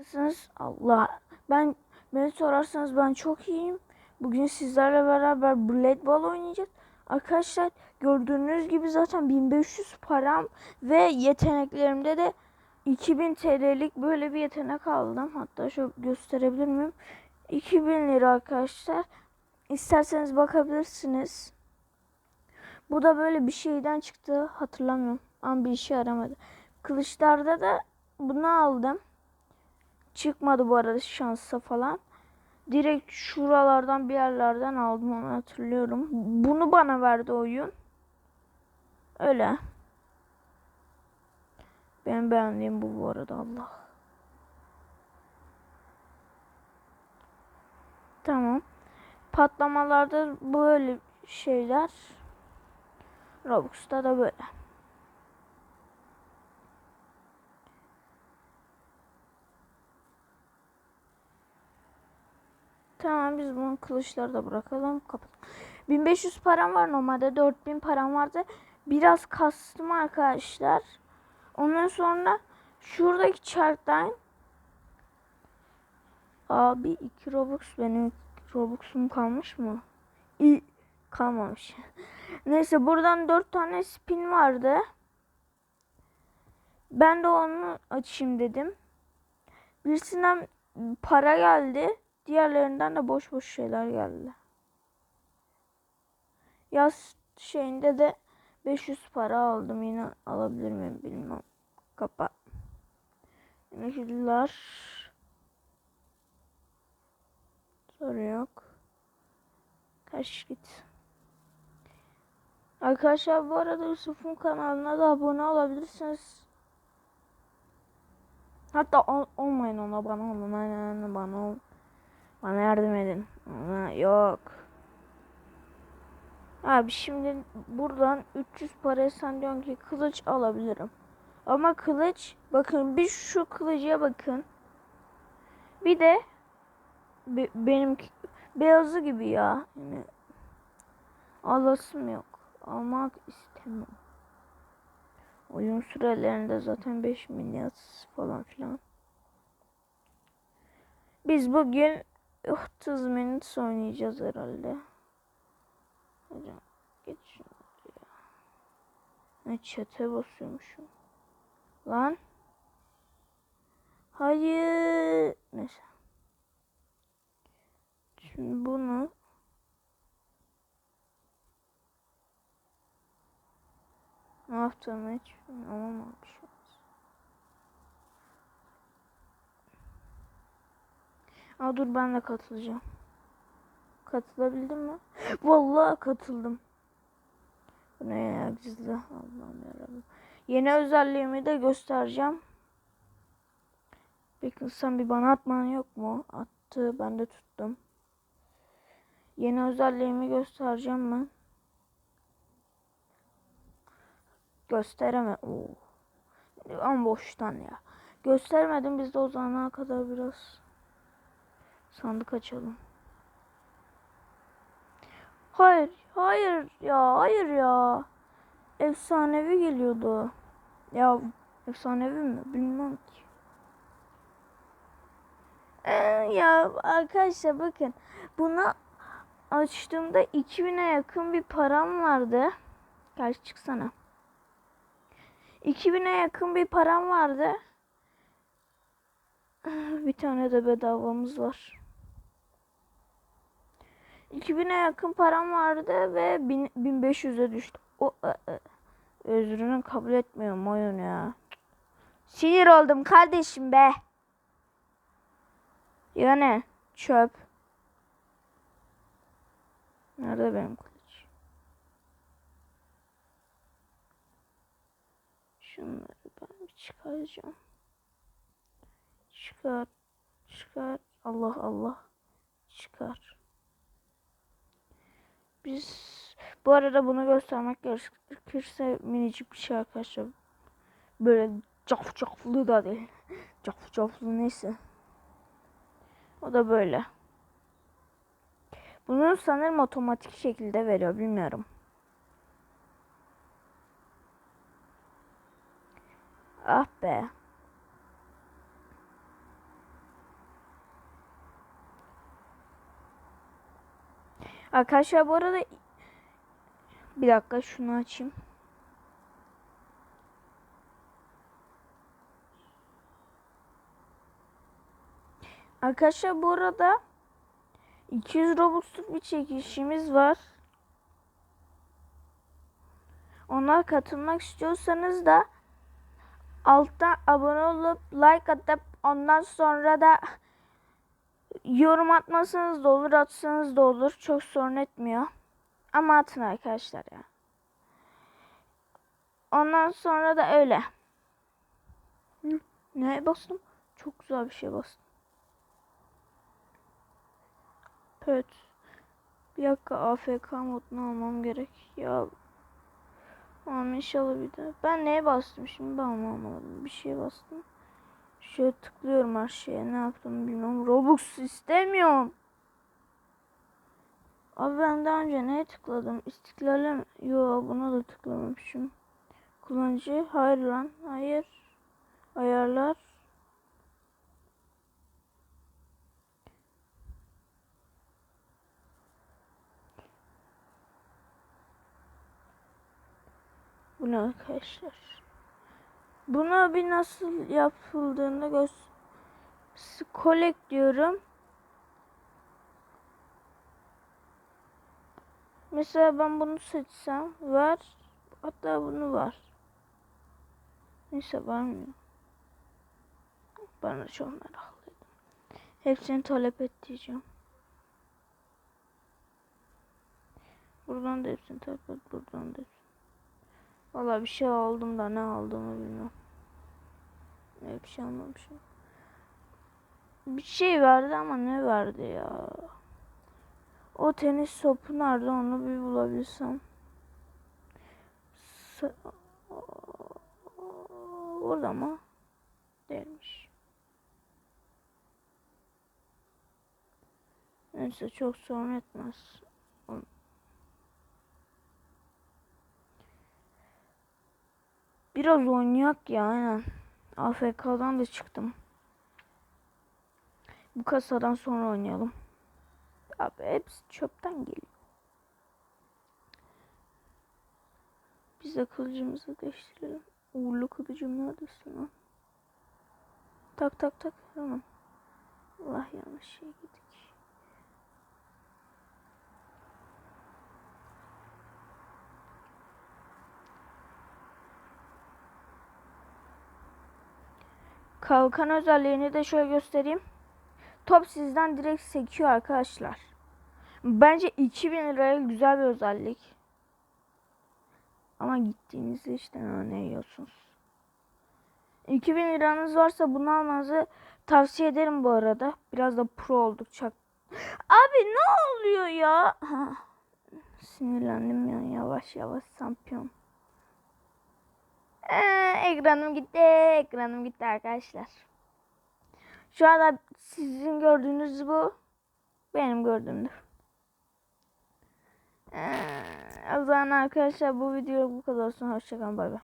Nasılsınız? Allah. Ben beni sorarsanız ben çok iyiyim. Bugün sizlerle beraber Blade Ball oynayacağız. Arkadaşlar gördüğünüz gibi zaten 1500 param ve yeteneklerimde de 2000 TL'lik böyle bir yetenek aldım. Hatta şu gösterebilir miyim? 2000 lira arkadaşlar. İsterseniz bakabilirsiniz. Bu da böyle bir şeyden çıktı. Hatırlamıyorum. Ama bir işe yaramadı. Kılıçlarda da bunu aldım. Çıkmadı bu arada şansa falan. Direkt şuralardan bir yerlerden aldım onu hatırlıyorum. Bunu bana verdi oyun. Öyle. Ben beğendiğim bu bu arada Allah. Tamam. Patlamalarda böyle şeyler. Robux'ta da böyle. Tamam biz bunu kılıçları da bırakalım. Kapat. 1500 param var normalde 4000 param vardı. Biraz kastım arkadaşlar. Ondan sonra şuradaki çarktan Abi 2 Robux benim Robux'um kalmış mı? İyi kalmamış. Neyse buradan 4 tane spin vardı. Ben de onu açayım dedim. Birisinden para geldi. Diğerlerinden de boş boş şeyler geldi. Yaz şeyinde de 500 para aldım. Yine alabilir miyim bilmem. Kapa. Yemekler. Soru yok. Kaç git. Arkadaşlar bu arada Yusuf'un kanalına da abone olabilirsiniz. Hatta ol, olmayın ona bana olun. Aynen bana ol. Bana yardım edin. Aa, yok. Abi şimdi buradan 300 paraya sen diyorsun ki kılıç alabilirim. Ama kılıç bakın bir şu kılıcıya bakın. Bir de be, benim beyazı gibi ya. Yani alasım yok. Almak istemiyorum. Oyun sürelerinde zaten 5 milyar falan filan. Biz bugün 30 minut oynayacağız herhalde. Hocam geç şunu ya. Ne çete basıyormuşum. Lan. Hayır. Neyse. Şimdi bunu ne yaptığımı hiç anlamamışım. Aa dur ben de katılacağım. Katılabildim mi? Vallahi katıldım. Bu ne ya gizli. Allah'ım yarabbim. Yeni özelliğimi de göstereceğim. Peki sen bir bana atman yok mu? Attı. Ben de tuttum. Yeni özelliğimi göstereceğim ben. Göstereme. Oo. Ama boştan ya. Göstermedim biz de o zamana kadar biraz sandık açalım. Hayır, hayır ya, hayır ya. Efsanevi geliyordu. Ya efsanevi mi? Bilmem ki. Ee, ya arkadaşlar bakın. Bunu açtığımda 2000'e yakın bir param vardı. Karşı çıksana. 2000'e yakın bir param vardı. Bir tane de bedavamız var. 2000'e yakın param vardı ve 1500'e düştü. O e, e, özrünü kabul etmiyorum oyun ya. Sinir oldum kardeşim be. Yani çöp. Nerede benim kılıç? Şunları ben bir çıkaracağım. Çıkar. Çıkar. Allah Allah. Çıkar. Biz bu arada bunu göstermek gerekirse minicik bir şey arkadaşlar. Böyle caf caflı da değil. Caf caflı neyse. O da böyle. Bunu sanırım otomatik şekilde veriyor bilmiyorum. Ah be. Arkadaşlar bu arada bir dakika şunu açayım. Arkadaşlar bu arada 200 Robux'luk bir çekişimiz var. Ona katılmak istiyorsanız da alttan abone olup like atıp ondan sonra da yorum atmasanız da olur atsanız da olur. Çok sorun etmiyor. Ama atın arkadaşlar ya. Ondan sonra da öyle. Hı, Ne bastım? Çok güzel bir şey bastım. Evet. Bir dakika AFK modunu almam gerek. Ya Tamam inşallah bir daha. Ben neye bastım şimdi ben anlamadım. Bir şeye bastım. Şöyle tıklıyorum her şeye. Ne yaptım bilmiyorum. Robux istemiyorum. Abi ben daha önce neye tıkladım? İstiklale mi? Yo buna da tıklamamışım. Kullanıcı. Hayır lan. Hayır. Ayarlar. Bu ne arkadaşlar? Buna bir nasıl yapıldığını göz collect diyorum. Mesela ben bunu seçsem var. Hatta bunu var. Neyse vermiyor. Bana çok meraklıydım. Hepsini talep et diyeceğim. Buradan da hepsini talep et. Buradan da hepsini. Valla bir şey aldım da ne aldığımı bilmiyorum. Ne bir şey almamışım. Bir şey verdi ama ne verdi ya? O tenis topu nerede onu bir bulabilsem. Sa Orada mı? Değilmiş. Neyse çok sorun etmez. Biraz oynayak ya aynen. AFK'dan da çıktım. Bu kasadan sonra oynayalım. Abi hepsi çöpten geliyor. Biz de kılıcımızı değiştirelim. Uğurlu kılıcım neredesin lan? Tak tak tak hemen. Allah yanlış şey gittik. Kalkan özelliğini de şöyle göstereyim. Top sizden direkt sekiyor arkadaşlar. Bence 2000 liraya güzel bir özellik. Ama gittiğinizde işte ne yiyorsunuz. 2000 liranız varsa bunu almanızı tavsiye ederim bu arada. Biraz da pro olduk çak. Abi ne oluyor ya? Sinirlendim ya yavaş yavaş şampiyon. Ekranım gitti. Ekranım gitti arkadaşlar. Şu anda sizin gördüğünüz bu. Benim gördüğümdür. Ee, o zaman arkadaşlar bu video bu kadar olsun. Hoşçakalın. Bay bay.